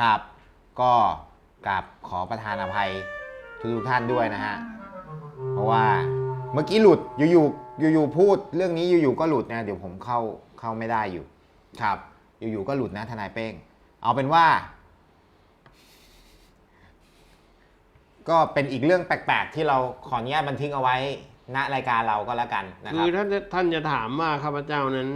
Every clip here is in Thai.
ครับ ก็กราบขอประทานอภัยทุกท่านด้วยนะฮะ เพราะว่าเมื่อกี้หลุดอยู่ๆอยู่ๆพูด เรื่องนี้อยู่ๆก็หลุดนะเดี๋ยวผมเข้าเข้าไม่ได้อยู่ ครับ อยู่ๆก็หลุดนะทนายเป้ง เอาเป็นว่า ก็เป็นอีกเรื่องแปลกๆ ที่เราขออนุญาตบันทึกเอาไว้ณรายการเราก็แล้วกันนะคคืรับอถ้าท่านจะถามว่าข้าพเจ้านั้น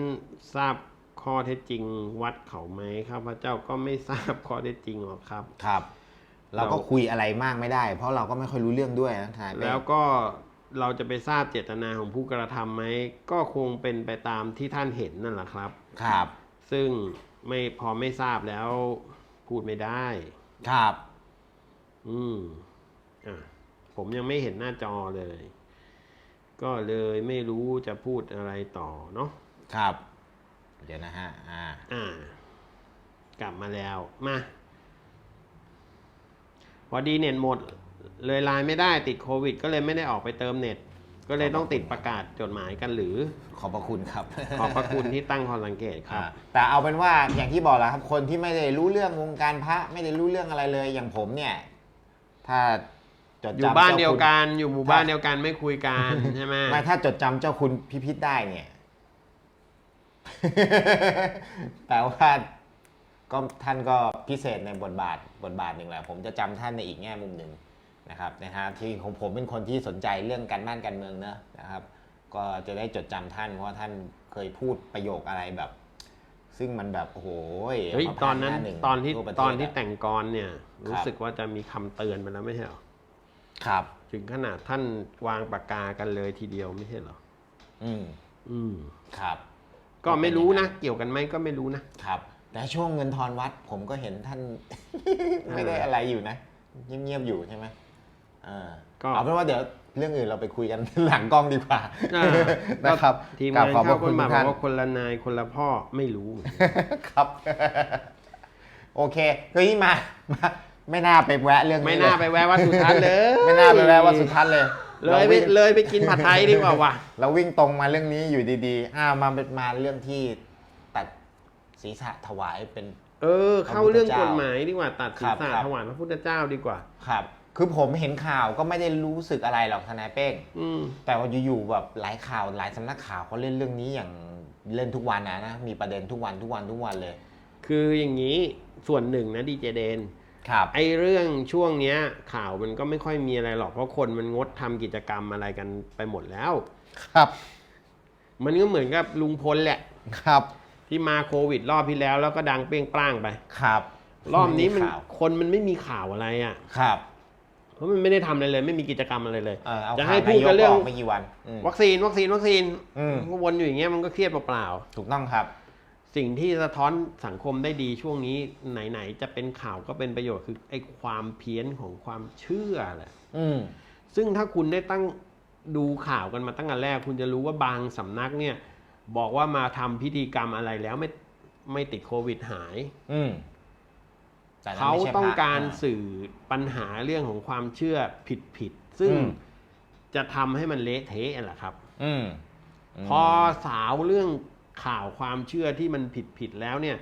ทราบ ข้อเท็จจริงวัดเขาไหมข้าพเจ้าก็ไม่ทราบข้อเท็จจริงหรอกครับ ครับ เราก็เราคุยอะไรมากไม่ได้ เพราะเราก็ไม่ค่อยรู้เรื่องด้วยนะทนายเป้งแล้วก็เราจะไปทราบเจตนาของผู้กระทำไหมก็คงเป็นไปตามที่ท่านเห็นนั่นแหละครับ ครับ ซึ่งไม่พอไม่ทราบแล้วพูดไม่ได้ ครับ อืมอะผมยังไม่เห็นหน้าจอเลย ก็เลยไม่รู้จะพูดอะไรต่อเนาะครับ เดี๋ยวนะฮะ อ่า อ่า กลับมาแล้ว มา พอดีเน็ตหมด เลยไลน์ไม่ได้ติดโควิด ก็เลยไม่ได้ออกไปเติมเน็ต ก็เลยต้องติดประกาศจดหมายกันหรือ ขอบพระคุณครับ ขอบพระคุณที่ตั้งข้อสังเกตครับอ่าแต่เอาเป็นว่าอย่างที่บอกแหล้วครับ คนที่ไม่ได้รู้เรื่องวงการพระไม่ได้รู้เรื่องอะไรเลย อย่างผมเนี่ย ถ้าจดอยู่จำบ้านจ้เดียวคุณกัน อยู่หมู่บ้านเดียวกันไม่คุยกันใช่ไหมไม่ถ้าจดจำเจ้าคุณพิพิธได้เนี่ย แปลว่าก็ท่านก็พิเศษในบทบาทบทบาทหนึ่งแหละ ผมจะจำท่านในอีกแง่มุมหนึ่งนะครับนะฮะที่ของผมเป็นคนที่สนใจเรื่องการบ้านการเมืองเนอะนะครับ ก็จะได้จดจำท่าน เพราะว่าท่านเคยพูดประโยคอะไรแบบ ซึ่งมันแบบโอ้โหเฮ้ยมาตอนนั้นผ่าหาหงตอนที่ทั่วประเทศตอนที่ะแต่งกรเนี่ยครับรู้สึกว่าจะมีคำเตือนไปแล้วไม่ใช่เหรอครับ ถึงขนาดท่านวางปากกากันเลยทีเดียวไม่ใช่เหรออืมอืมครับ ก็ไม่รู้นะ เกี่ยวกันไหมก็ไม่รู้นะ ครับ แต่ช่วงเงินทอนวัด ผมก็เห็นท่าน ไม่ได้อะไรอยู่นะ เงียบๆอยู่ใช่ไหมอ่าก็เอาเป็นว่าเดี๋ยวเรื่องอื่นเราไปคุยกัน หลังกล้องดีกว่าอ่า นะครับทีมกราบงานขอบพเข้าระคคุณนมาทุกบอท่ากนว่าคนละนายคนละพ่อไม่รู้ ครับ โอเคเฮ้ยมามา ไม่น่าไปแวะเรื่องนี้ไม่น่าไปแวะวัดสุทัศน์เลย ไม่น่าไปแวะวัดสุทัศน์เลย เลยไปราวิ่งเลยไปกินผัดไทยดีกว่าว่ะ เราวิ่งตรงมาเรื่องนี้อยู่ดีๆอ้าวมามาเรื่องที่ตัดศีรษะถวายเป็น เออ เข้าเรื่องกฎหมายดีกว่าตัดศีรครัษะบครับถวายพระพุทธเจ้าดีกว่า ครับ คือผมเห็นข่าวก็ไม่ได้รู้สึกอะไรหรอกทนายเป้งอืมแต่ว่าอยู่ๆแบบหลายข่าวหลายสำนักข่าวเขาเล่นเรื่องนี้อย่างเล่นทุกวันนะนะมีประเด็นทุกวันทุกวันทุกวันเลย คืออย่างนี้ส่วนหนึ่งนะดีเจเดน ครับ ไอเรื่องช่วงเนี้ยข่าวมันก็ไม่ค่อยมีอะไรหรอกเพราะคนมันงดทำกิจกรรมอะไรกันไปหมดแล้ว ครับ มันก็เหมือนกับลุงพลแหละ ครับ ที่มาโควิดรอบที่แล้วแล้วก็ดังเปรี้ยงปร้างไป ครับรอบนี้มันข่าวคนมันไม่มีข่าวอะไรอะ ครับ เพราะมันไม่ได้ทำอะไรเลย ไม่มีกิจกรรมอะไรเลย เออเอาจะข่าให้วพูนาดยกันกเรื่องออกไม่กี่วันอืม วัคซีนวัคซีนวัคซีนอืม ก็วนอยู่อย่างเงี้ยมันก็เครียดเปล่าถูกต้องครับๆ สิ่งที่สะท้อนสังคมได้ดีช่วงนี้ไหนๆจะเป็นข่าวก็เป็นประโยชน์คือไอ้ความเพี้ยนของความเชื่อแหละอืมซึ่งถ้าคุณได้ตั้งดูข่าวกันมาตั้งแต่แรก คุณจะรู้ว่าบางสำนักเนี่ย บอกว่ามาทำพิธีกรรมอะไรแล้วไม่ไม่ติดโควิดหาย อืมแต่นั้นเขาไม่ใช่ต้องพะการอ่ สื่อปัญหาเรื่องของความเชื่อผิดผิดๆซึ่งอืม จะทำให้มันเละเทะแหละครับ อืมพอสาวเรื่อง ข่าวความเชื่อที่มันผิดผิดๆแล้วเนี่ย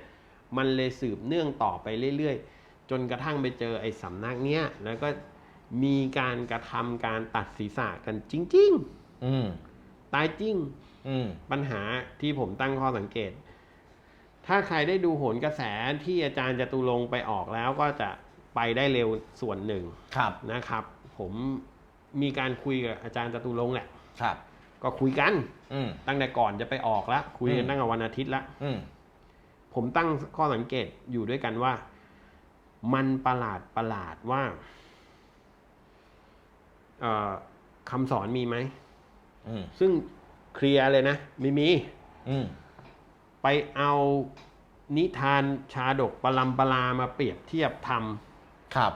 มันเลยสืบเนื่องต่อไปเรื่อยๆ จนกระทั่งไปเจอไอ้สำนักเนี้ยแล้วก็มีการกระทำการตัดศีรษะกันจริงอืมๆตายจริง อืมปัญหาที่ผมตั้งข้อสังเกต ถ้าใครได้ดูโหนกระแสที่อาจารย์จตุรงค์ไปออกแล้วก็จะไปได้เร็วส่วนหนึ่งครับนะครับ ผมมีการคุยกับอาจารย์จตุรงค์แหละครับ ก็คุยกัน อืม ตั้งแต่ก่อนจะไปออกแล้วคุยกันอืม ตั้งแต่วันอาทิตย์แล้วอืม ผมตั้งข้อสังเกตอยู่ด้วยกันว่า มันประหลาดประหลาดว่าเอ่อคำสอนมีไหม อืม ซึ่งเคลียร์เลยนะไม่มี อืม ไปเอานิทานชาดกปลัมปลามาเปรียบเทียบทครับ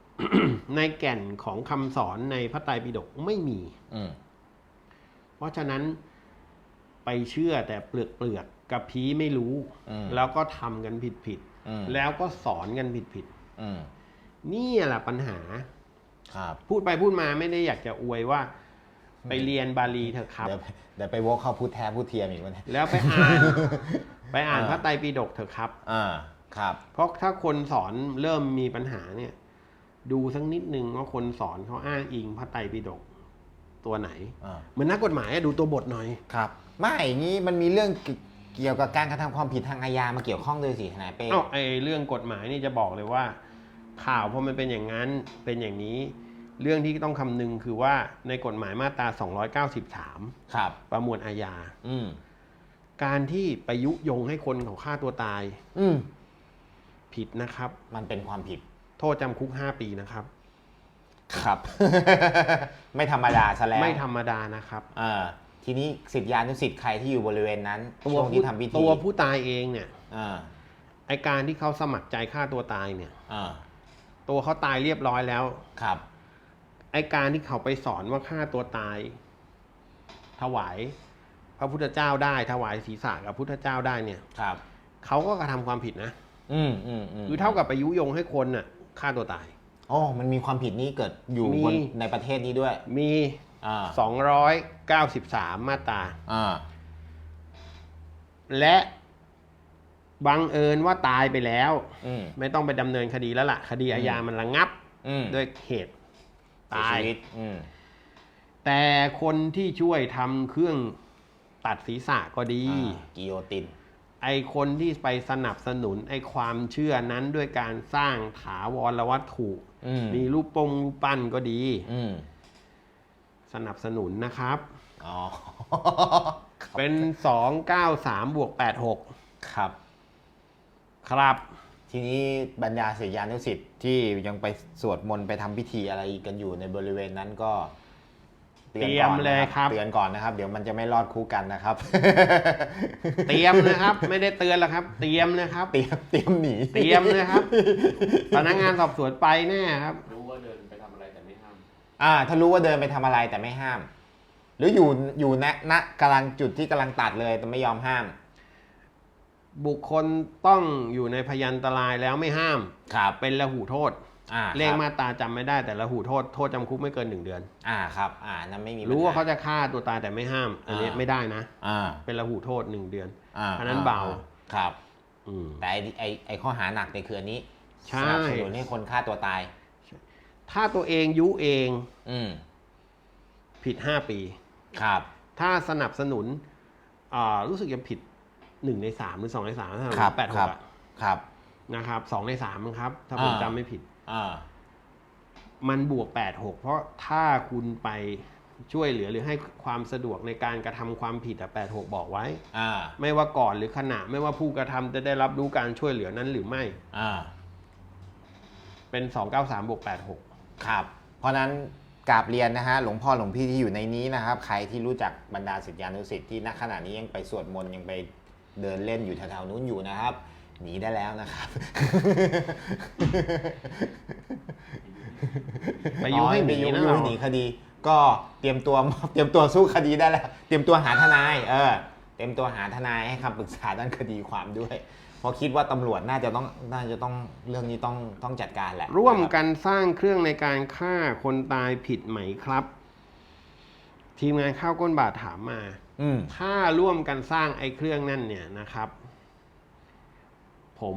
ำ ในแก่นของคำสอนในพระไตรปิฎกไม่มี อืม เพราะฉะนั้นไปเชื่อแต่เปลือกเปลือกๆกับพีไม่รู้อืมแล้วก็ทำกันผิดผิดๆอืมแล้วก็สอนกันผิดผิดอืมๆนี่แหละปัญหาครับพูดไปพูดมาไม่ได้อยากจะอวยว่าไปเรียนบาลีเถอะครับ เดี๋ยวเดี๋ยวไปวกเข้าพูดแท้พูดเทียมอีกวันนี้แล้วไปอ่านไปอ่านอ่าพระไตรปิฎกเถอะครับ อ่า ครับ เพราะถ้าคนสอนเริ่มมีปัญหาเนี่ย ดูสักนิดนึงว่าคนสอนเขาอ้างอิงพระไตรปิฎก ตัวไหน อ่าเหมือนนักกฎหมายอะดูตัวบทหน่อย ครับไม่อย่างนี้มันมีเรื่องเกี่ยวกับการกระทำความผิดทางอาญามาเกี่ยวข้องด้วยสิทนายเป้ เอ้าไอเรื่องกฎหมายนี่จะบอกเลยว่า ข่าวพอมันเป็นอย่างนั้นเป็นอย่างนี้ เรื่องที่ต้องคำนึงคือว่าในกฎหมายมาตรา 293 ครับ ประมวลอาญา อืม การที่ไปยุยงให้คนเขาฆ่าตัวตายอืม ผิดนะครับ มันเป็นความผิด โทษจำคุก 5 ปีนะครับ ครับ ไม่ธรรมดาซะแล้วไม่ธรรมดานะครับอ่าทีนี้สิทธิยานุสิทธิ์ใครที่อยู่บริเวณนั้นตัวช่วงผู้ที่ทำพิธีตัวผู้ตายเองเนี่ยอ่าไอการที่เขาสมัครใจฆ่าตัวตายเนี่ยอ่าตัวเขาตายเรียบร้อยแล้วครับ ไอการที่เขาไปสอนว่าฆ่าตัวตาย ถวายพระพุทธเจ้าได้ถวายศีรษะกับพุทธเจ้าได้เนี่ยครับเขาก็กระทำความผิดนะ อืมอืมอืมคือเท่ากับไปยุยงให้คนน่ะฆ่าตัวตาย โอ้มันมีความผิดนี้เกิดอยู่มี บนในประเทศนี้ด้วยมี อ่า293 มาตรา อ่าและบังเอิญว่าตายไปแล้ว อืมไม่ต้องไปดำเนินคดีแล้วล่ะ คดีอาญามันระงับอืมด้วยเหตุเสียตายชีวิตอืมแต่คนที่ช่วยทำเครื่องตัดศีรษะก็ดี อ่ากิโยติน ไอคนที่ไปสนับสนุนไอความเชื่อนั้นด้วยการสร้างถาวรวัตถุอืมมีรูปปงรูปปั้นก็ดีอืมสนับสนุนนะครับอ๋อเป็น293บวก86ครับ ครับ ทีนี้บรรดาศิษยานุสิษย์ที่ยังไปสวดมนต์ไปทำพิธีอะไรกันอยู่ในบริเวณนั้นก็ เตรียมก่อนนะเลยครับ เตือนก่อนนะครับ เดี๋ยวมันจะไม่รอดคู่กันนะครับ เตรียมนะครับ ไม่ได้เตือนแล้วครับ เตรียมนะครับ เตรียมเตรียมหนีเตรียมนะครับพนักงานสอบสวนไปแน่ครับ รู้ว่าเดินไปทำอะไรแต่ไม่ห้าม อ่า ถ้ารู้ว่าเดินไปทำอะไรแต่ไม่ห้าม หรืออยู่อยู่ณณกำลังจุดที่กำลังตัดเลยแต่ไม่ยอมห้าม บุคคลต้องอยู่ในพยันตรายแล้วไม่ห้าม ครับ เป็นละหูโทษ อ่าเลขครับมาตราจำไม่ได้แต่ละหูโทษโทษจำคุกไม่เกินหนึ่งเดือน อ่าครับ อ่านั้นไม่มีรู้ว่าปัญหเขาจะฆ่าตัวตายแต่ไม่ห้าม อันนี้อ่าไม่ได้นะ อ่าเป็นละหูโทษหนึ่งเดือนอ่าอันนั้นเบาครับอืมแต่ไอไอไอข้อหาหนักเนี่ยคืออันนี้ใช่สนับสนุนให้คนฆ่าตัวตาย ถ้าตัวเองยุเองอืมผิดห้าปี ครับ ถ้าสนับสนุนอ่ารู้สึกจะผิดหนึ่งในสามหรือสองในสามถ้าครับแปดหครักบ อะครับ นะครับสองในสามมั้งครับ ถ้าผมอ่า จำไม่ผิด อ่า มันบวกแปดหกเพราะถ้าคุณไปช่วยเหลือหรือให้ความสะดวกในการกระทำความผิดอะแปดหกบอกไว้ อ่า ไม่ว่าก่อนหรือขณะ ไม่ว่าผู้กระทำจะได้รับรู้การช่วยเหลือนั้นหรือไม่ อ่า เป็นสองเก้าสามบวกแปดหกครับ เพราะฉะนั้นกราบเรียนนะฮะหลวงพ่อหลวงพี่ที่อยู่ในนี้นะครับ ใครที่รู้จักบรรดาศิษยานุศิษย์ที่ณขณะนี้ยังไปสวดมนต์ยังไปเดินเล่นอยู่แถวๆนู้นอยู่นะครับ หนีได้แล้วนะครับไปยุให้หนีอ๋อไปนะยุเราให้หนีคดี ก็เตรียมตัวเตรียมตัวสู้คดีได้แล้ว เตรียมตัวหาทนาย เออ เตรียมตัวหาทนายให้คำปรึกษาด้านคดีความด้วย เพราะคิดว่าตำรวจน่าจะต้องน่าจะต้องเรื่องนี้ต้องต้องจัดการแหละร่วมกันสร้างเครื่องในการฆ่าคนตายผิดไหมครับ ทีมงานข้าวก้นบาทถามมา อืม ถ้าร่วมกันสร้างไอ้เครื่องนั่นเนี่ยนะครับ ผม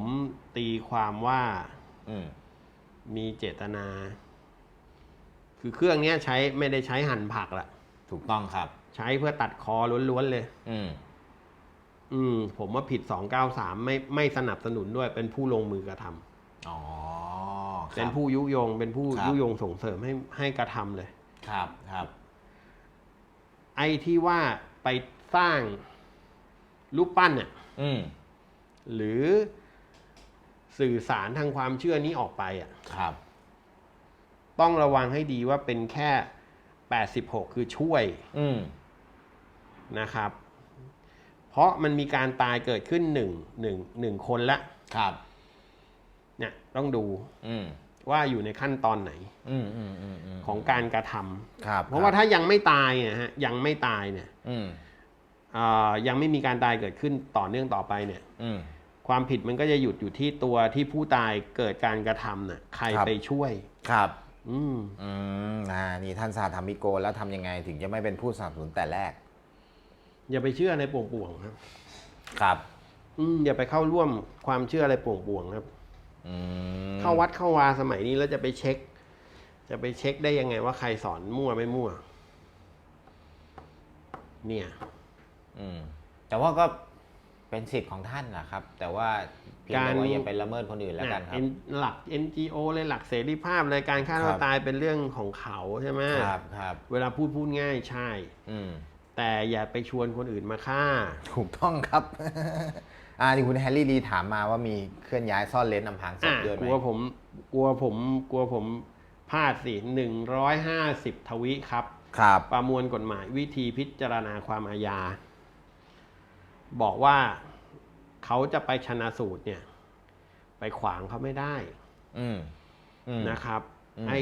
ตีความว่าอืมมีเจตนา คือเครื่องเนี้ยใช้ไม่ได้ใช้หั่นผักละถูกต้องครับ ใช้เพื่อตัดคอล้วนๆเลย อืมอืม ผมว่าผิด293ไม่ไม่สนับสนุนด้วย เป็นผู้ลงมือกระทำอ๋อครับเป็นผู้ยุยง เป็นผู้ครับ ยุยงส่งเสริมให้ให้กระทำเลย ครับครับ ไอ้ที่ว่าไปสร้างรูปปั้นเนี่ยอืมหรือ สื่อสารทางความเชื่อนี้ออกไปอะครับ ต้องระวังให้ดีว่าเป็นแค่86คือช่วยอืมนะครับ เพราะมันมีการตายเกิดขึ้นหนึ่งหนึ่งหนึ่งคนละครับ เนี่ยต้องดู อืมว่าอยู่ในขั้นตอนไหนอืมอืมอืมอืมของการกระทำครับ เพราะว่าถ้ายังไม่ตายเนี่ยฮะยังไม่ตายเนี่ยอืมอ่ายังไม่มีการตายเกิดขึ้นต่อเนื่องต่อไปเนี่ยอืม ความผิดมันก็จะหยุดอยู่ที่ตัวที่ผู้ตายเกิดการกระทำน่ะใครครับ ไปช่วย ครับ อืม อืมอ่านี่ท่านสาธรรมิโกแล้วทำยังไงถึงจะไม่เป็นผู้สนับสนุนแต่แรก อย่าไปเชื่อในป่วงๆครับ ครับ อืมอย่าไปเข้าร่วมความเชื่ออะไรป่วงๆครับ อืมเข้าวัดเข้าวาสมัยนี้แล้วจะไปเช็ค จะไปเช็คได้ยังไงว่าใครสอนมั่วไม่มั่ว เนี่ย อืมแต่ว่าก็ เป็นสิทธิ์ของท่านนะครับ แต่ว่าเพียงแต่ว่าอย่าไปละเมิดคนอื่นแล้วกันครับะ N- หลัก NGO เลยหลักเสรีภาพเลยการฆ่าครัตัวบตายเป็นเรื่องของเขาใช่ไหมครับครับเวลาพูดพูดง่ายใช่ อืมแต่อย่าไปชวนคนอื่นมาฆ่า ถูกต้องครับอ่าที่คุณแฮร์รี่ดีถามมาว่ามีเคลื่อนย้ายซ่อนเลนอำพรางศพอะด้วยไหกมลัวผมกลัวผมกลัวผมพลาดสิหนึ่งร้อยห้าสิบทวิครับ ครับ ประมวลกฎหมายวิธีพิจารณาความอาญา บอกว่าเขาจะไปชนะสูตรเนี่ย ไปขวางเขาไม่ได้อืมอืมนะครับอืมไอ้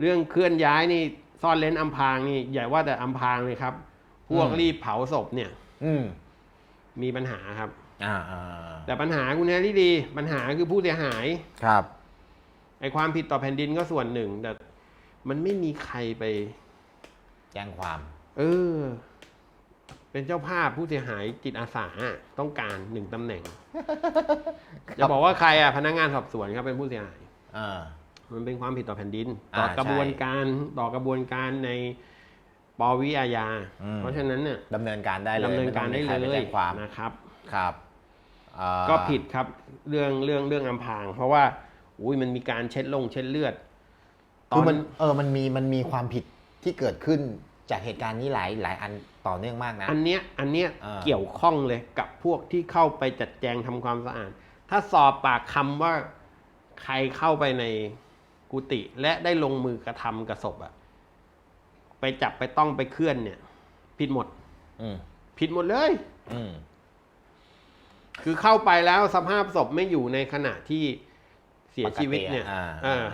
เรื่องเคลื่อนย้ายนี่ซ่อนเลนอำพรางนี่อย่าว่าแต่อำพรางเลยครับ พวกรีบเผาศพเนี่ย อืมมีปัญหาครับอ่าอ่าแต่ปัญหาคุณแฮร์รี่ดี ปัญหาคือผู้เสียหายครับไอ้ความผิดต่อแผ่นดินก็ส่วนหนึ่งแต่มันไม่มีใครไป แจ้งความ เออ เป็นเจ้าภาพผู้เสียหายจิตอาสาต้องการหนึ่งตำแหน่งจะบอกว่าใครอะพนักงานสอบสวนครับเป็นผู้เสียหายอ่า มันเป็นความผิดต่อแผ่นดินอ่าต่อกระบวนใช่การต่อกระบวนการในปวิอาญาอืมเพราะฉะนั้นเนี่ยดำเนินการได้เลยดำเนินการได้ม่ต้องมีใคเลปยแจ้งความนะครับครับอ่าก็ผิดครับเรื่องเรื่องเรื่องอำพราง เพราะว่าอุ้ยมันมีการเช็ดลงเช็ดเลือดคือมันเออมันมีมันมีความผิดที่เกิดขึ้นจากเหตุการณ์นี้หลายหลายอัน ต่อเนื่องมากนะ อันเนี้ยอันเนี้ยอ่า เกี่ยวข้องเลยกับพวกที่เข้าไปจัดแจงทำความสะอาด ถ้าสอบปากคำว่าใครเข้าไปในกุฏิและได้ลงมือกระทำกับศพอะไปจับไปต้องไปเคลื่อนเนี่ย ผิดหมด อืมผิดหมดเลย อืมคือเข้าไปแล้วสภาพศพไม่อยู่ในขณะที่เสียชีวิตเนี่ยปกอ่าเออ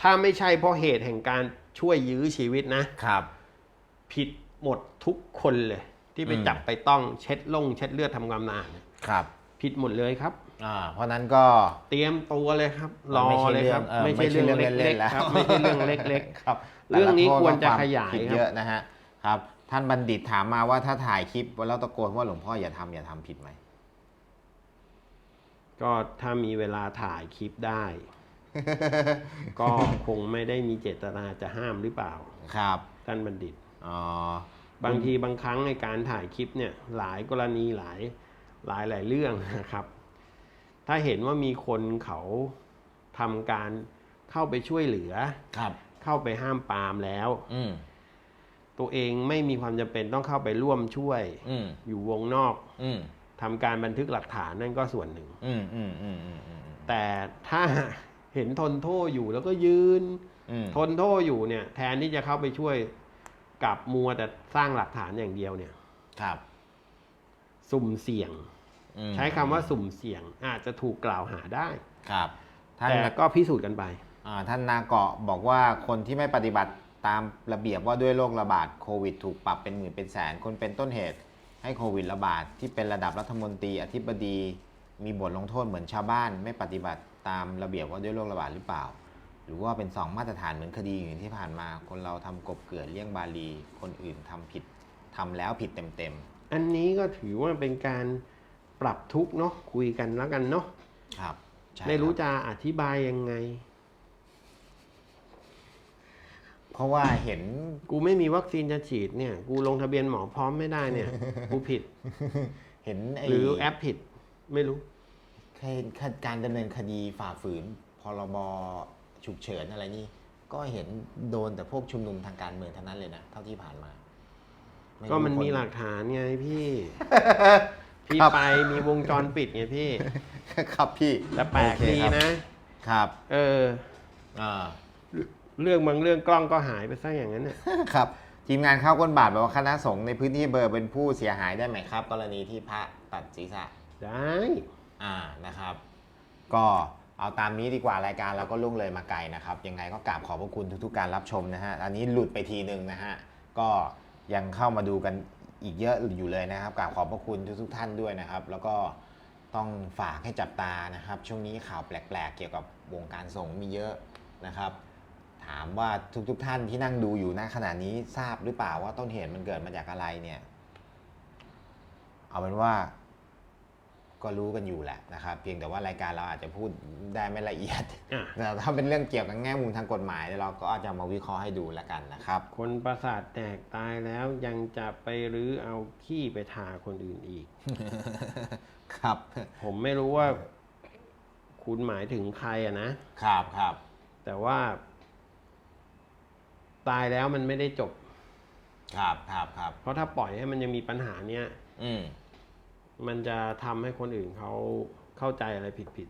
ถ้าไม่ใช่เพราะเหตุแห่งการช่วยยื้อชีวิตนะ ครับ ผิด หมดทุกคนเลย ที่ไปอืมจับไปต้องเช็ดลงเช็ดเลือดทำความสะอาดเนี่ยครับผิดหมดเลยครับอ่าเพราะนั้นก็เตรียมตัวเลยครับ รอไม่ใช่เลยครับเรื่องเออไม่ใช่เรื่องไม่ใช่เรื่องเล็เล่กนๆแล้วๆครับไม่ใช่เรื่องเล็กครับ เรื่องนี้หลายๆควรจะโทษขยายผิดครับเยอะนะฮะครับ ท่านบัณฑิตถามมาว่าถ้าถ่ายคลิปแล้วตะโกนว่าหลวงพ่ออย่าทำอย่าทำผิดไหมๆก็ถ้ามีเวลาถ่ายคลิปได้ ก็คงไม่ได้มีเจตนาจะห้ามหรือเปล่าครับท่านบัณฑิตอ๋อ บางทีบางครั้งในการถ่ายคลิปเนี่ยหลายกรณีหลายหลายหลายเรื่องนะครับ ถ้าเห็นว่ามีคนเขาทำการเข้าไปช่วยเหลือครับ เข้าไปห้ามปรามแล้ว อืมตัวเองไม่มีความจำเป็นต้องเข้าไปร่วมช่วยอืมอยู่วงนอกอืมทำการบันทึกหลักฐานนั่นก็ส่วนหนึ่งอืมอืมอืมอืมอืมแต่ถ้าเห็นทนโทษอยู่แล้วก็ยืนอืมทนโทษอยู่เนี่ย แทนที่จะเข้าไปช่วย กลับมัวแต่สร้างหลักฐานอย่างเดียวเนี่ย ครับ สุ่มเสี่ยง อืมใช้คำว่าสุ่มเสี่ยงอาจจะถูกกล่าวหาได้ ครับ ท่านแต่ก็พิสูจน์กันไป อ่าท่านนาเกาะบอกว่าคนที่ไม่ปฏิบัติตามระเบียบว่าด้วยโรคระบาดโควิด ถูกปรับเป็นหมื่นเป็นแสน คนเป็นต้นเหตุให้โควิดระบาดที่เป็นระดับรัฐมนตรีอธิบดี มีบทลงโทษเหมือนชาวบ้าน ไม่ปฏิบัติตามระเบียบว่าด้วยโรคระบาดหรือเปล่า หรือว่าเป็นสองมาตรฐานเหมือนคดีอื่นที่ผ่านมา คนเราทำกบเกลื่อนเลี่ยงบาลี คนอื่นทำผิดทำแล้วผิดเต็มอันนี้ก็ถือว่าเป็นการปรับทุกข์เนาะคุยกันแล้วกันเนาะๆครับใช่ไม่รู้คบจะอธิบายยังไง เพราะว่าเห็นกูไม่มีวัคซีนจะฉีดเนี่ย กูลงทะเบียนหมอพร้อมไม่ได้เนี่ย กูผิด เห็นไอ้หรือแอปผิด ไม่รู้เคยการดำเนินคดีฝ่าฝืนพรบ ฉุกเฉินอะไรนี่ ก็เห็นโดนแต่พวกชุมนุมทางการเมืองเท่านั้นเลยนะเท่าที่ผ่านมาไรู้ก็มันมีคหลักฐานไงพี่ พี่ครับไปมีวงจรปิดไงพี่ ครับพี่แต่แปลกโอเคดีครับนะครับ เอออ่าเรื่องบางเรื่องกล้องก็หายไปซะอย่างนั้นน่ะครับทีมงานเข้าก้นบาทบอกว่าคณะสงฆ์ในพื้นที่เบอร์เป็นผู้เสียหายได้ไหมครับ กรณีที่พระตัดศีรษะได้ อ่านะครับ ก็ เอาตามนี้ดีกว่ารายการเราก็ล่วงเลยมาไกลนะครับ ยังไงก็กราบขอบพระคุณทุกๆการรับชมนะฮะ อันนี้หลุดไปทีหนึ่งนะฮะ ก็ยังเข้ามาดูกันอีกเยอะอยู่เลยนะครับกราบขอบพระคุณทุกๆท่านด้วยนะครับ แล้วก็ต้องฝากให้จับตานะครับ ช่วงนี้ข่าวแปลก ๆ เกี่ยวกับวงการสงฆ์มีเยอะนะครับ ถามว่าทุกๆท่านที่นั่งดูอยู่ณขณะนี้ทราบหรือเปล่าว่าต้นเหตุมันเกิดมาจากอะไรเนี่ย เอาเป็นว่า ก็รู้กันอยู่แหละนะครับ เพียงแต่ว่ารายการเราอาจจะพูดได้ไม่ละเอียดอะแต่ถ้าเป็นเรื่องเกี่ยวกับแง่มุมทางกฎหมายเราก็จะมาวิเคราะห์ให้ดูแล้วกันนะครับ คนประสาทแตกตายแล้วยังจะไปรื้อเอาขี้ไปทาคนอื่นอีก ครับ ผมไม่รู้ว่า คุณหมายถึงใครอะนะครับครับ แต่ว่า ตายแล้วมันไม่ได้จบ ครับครับครับเพราะถ้าปล่อยให้มันยังมีปัญหาเนี้ยอืม มันจะทำให้คนอื่นเขาเข้าใจอะไรผิดผิด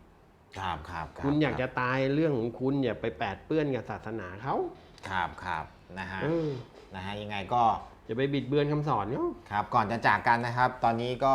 ครับครับรับๆคุณอยากจะตายเรื่องของคุณอย่าไปแปดเปื้อนกับศาสนาเขาครับครับนะฮะเออนะฮะยังไงก็ อย่าไปบิดเบือนคำสอนเนาะครับก่อนจะจากกันนะครับ ตอนนี้ก็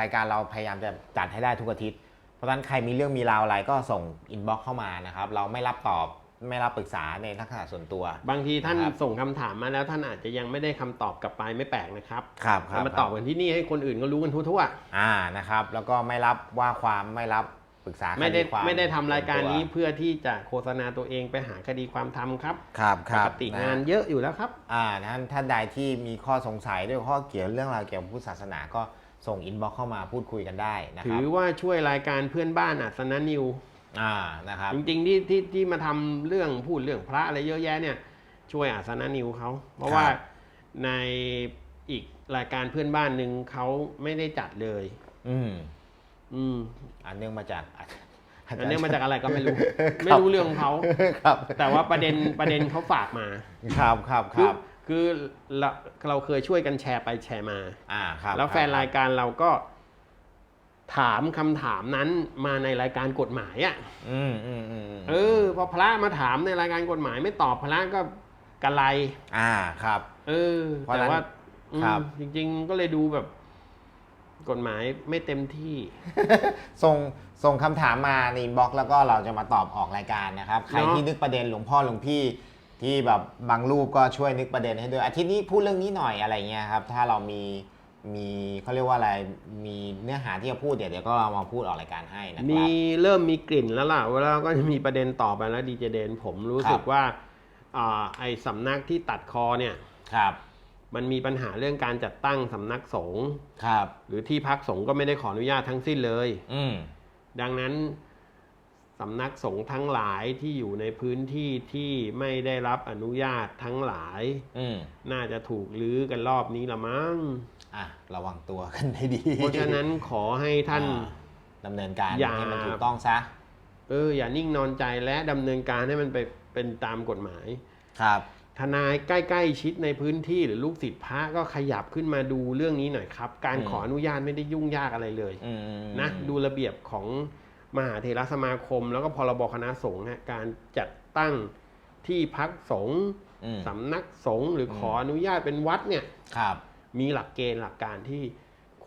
รายการเราพยายามจะจัดให้ได้ทุกอาทิตย์ เพราะฉะนั้นใครมีเรื่องมีราวอะไรก็ส่งอินบ็อกเข้ามานะครับ เราไม่รับตอบ ไม่รับปรึกษาในลักษณะส่วนตัว บางทีท่านครับ ส่งคำถามมาแล้วท่านอาจจะยังไม่ได้คำตอบกลับไปไม่แปลกนะครับครับครัเราบมาตอบกันที่นี่ให้คนอื่นก็รู้กันทั่วอ่านะครับ แล้วก็ไม่รับว่าความไม่รับปรึกษาๆไม่ได้คความไม่ได้ทำรายการนี้ส่วตัวเพื่อที่จะโฆษณาตัวเองไปหาคดีความทำครับครับคปรับกตินะงานเยอะอยู่แล้วครับ อ่าท่านท่านใดที่มีข้อสงสัยด้วยข้อเกี่ยวเรื่องราวเกี่ยวกับพุทธศาสนาก็ส่งอินบ็อกเข้ามาพูดคุยกันได้นะคถืรับอว่าช่วยรายการเพื่อนบ้านอัศนนิว อ่านะครับจริงๆที่ที่ที่มาทำเรื่องพูดเรื่องพระอะไรเยอะแยะเนี่ย ช่วยอาสนะนิวเขาเพราะว่าในอีกรายการเพื่อนบ้านหนึ่งเขาไม่ได้จัดเลย อืมอืมอันเนื่องมาจากอันเนี้ยมาจากอะไรก็ไม่รู้ครับไม่รู้เรื่องของเขาครับ แต่ว่าประเด็นประเด็นเขาฝากมา ครับครับคคือรับคือเราเราเคยช่วยกันแชร์ไปแชร์มา อ่าครับ แล้วแฟนรายการเราก็ ถามคำถามนั้นมาในรายการกฎหมายอะอืมอืมอืมมเออพอพระมาถามในรายการกฎหมายไม่ตอบพระก็กะไร อ่าครับ เออเพราะฉะแต่นั้นว่าอืมครับ จริง ๆ ก็เลยดูแบบ กฎหมายไม่เต็มที่ ส่งส่งคำถามมาในอินบ็อกซ์แล้วก็เราจะมาตอบออกรายการนะครับ ใครเนอะ ที่นึกประเด็นหลวงพ่อหลวงพี่ที่แบบบางรูปก็ช่วยนึกประเด็นให้ด้วยอาทิตย์นี้พูดเรื่องนี้หน่อยอะไรเงี้ยครับ ถ้าเรามี มีเขาเรียกว่าอะไรมีเนื้อหาที่จะพูดเดี๋ยวเดี๋ยวก็เรามาพูดออกรายการให้นะคมีรับเริ่มมีกลิ่นแล้วล่ะเวลาก็จะมีประเด็นต่อไปแล้วดีเจเดนผมรู้สึกครับว่าอ่าไอสำนักที่ตัดคอเนี่ยครับ มันมีปัญหาเรื่องการจัดตั้งสำนักสงฆ์ครับ หรือที่พักสงฆ์ก็ไม่ได้ขออนุญาตทั้งสิ้นเลย อืมดังนั้นสำนักสงฆ์ทั้งหลายที่อยู่ในพื้นที่ที่ไม่ได้รับอนุญาตทั้งหลายอืมน่าจะถูกลื้อกันรอบนี้ละมั้ง อะระวังตัวกันให้ดีเพราะฉะนั้นขอให้ท่านอ่ดำเนินการอย่าให้มันถูกต้องซะเอออย่านิ่งนอนใจและดำเนินการให้มันไปเป็นตามกฎหมายครับทนายใกล้ๆ ชิดในพื้นที่หรือลูกศิษย์พระก็ขยับขึ้นมาดูเรื่องนี้หน่อยครับ การอืมขออนุญาตไม่ได้ยุ่งยากอะไรเลยอืมอืมนะดูระเบียบของมหาเถรสมาคม แล้วก็พรบคณะสงฆ์ฮะการจัดตั้งที่พักสงฆ์อืมสำนักสงฆ์หรืออมขออนุญาตเป็นวัดเนี่ยครับ มีหลักเกณฑ์หลักการที่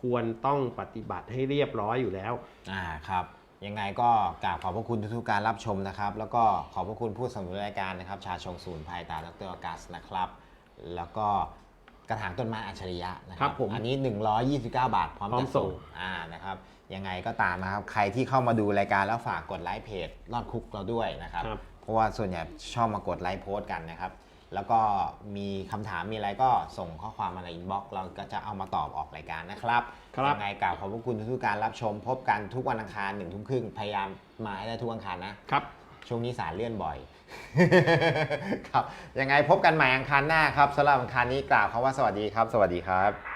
ควรต้องปฏิบัติให้เรียบร้อยอยู่แล้ว อ่าครับยังไงก็กราบขอบพระคุณทุกๆการรับชมนะครับ แล้วก็ขอบพระคุณผู้สนับสนุนรายการนะครับ ชาชงศูนย์ภายตาดรอากาศนะครับ แล้วก็กระถางต้นไม้อัจฉริยะนะคครัรับบผมอันนี้ 129 บาทพร้อมพร้อมจะส่งส่งอ่านะครับยังไงก็ตามนะครับใครที่เข้ามาดูรายการแล้วฝากกดไลค์เพจรอดคุกเราด้วยนะครับ ครับ เพราะว่าส่วนใหญ่ชอบมากดไลค์โพสต์กันนะครับ แล้วก็มีคำถามมีอะไรก็ส่งข้อความมาในอินบ็อกซ์เราก็จะเอามาตอบออกรายการนะครับครับ ยังไงกล่าวขอบพระคุณทุกๆการรับชม พบกันทุกวันอังคารหนึ่งทุ่มครึ่งพยายามมาให้ได้ทุกวันอังคารนะ ครับ ช่วงนี้สารเลื่อนบ่อย ครับ ยังไงพบกันใหม่อังคารหน้าครับสำหรับอังคารนี้กล่าวคำว่าสวัสดีครับ สวัสดีครับ